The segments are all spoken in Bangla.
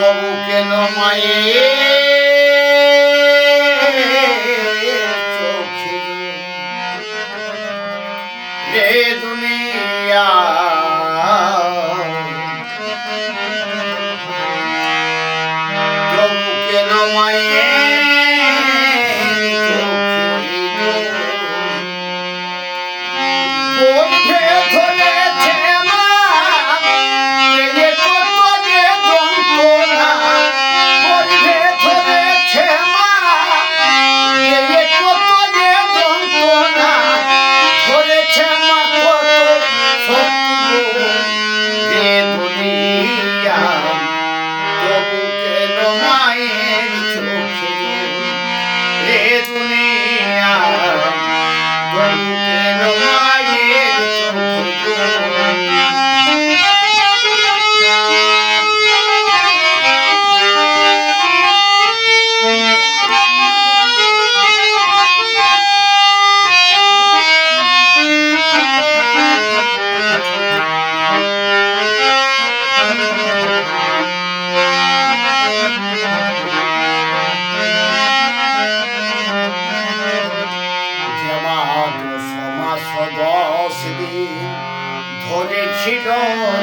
তবু কেন মায়ে? দুনিয়া তবু কেন মায়ে?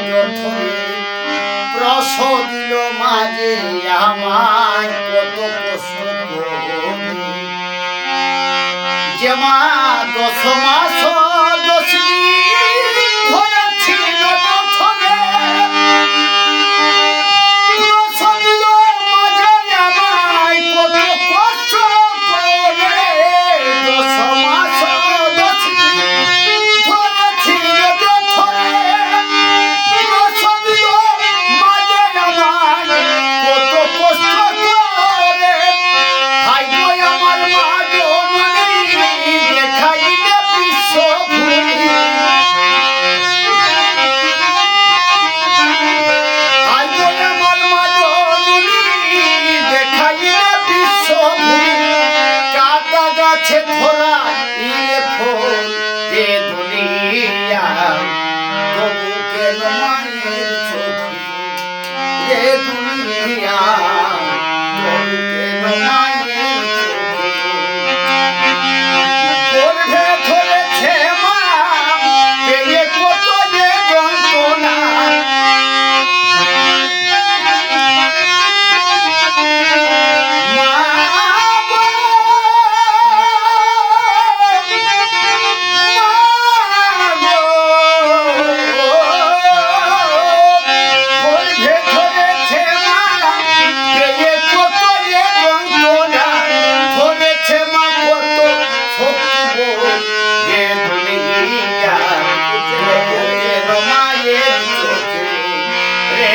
যথরে মাঝে আমার কত কষ্ট যে মা দশ মাস দশ ছেদ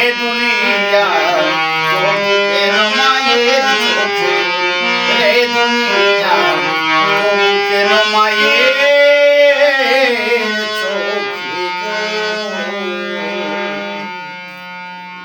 Andy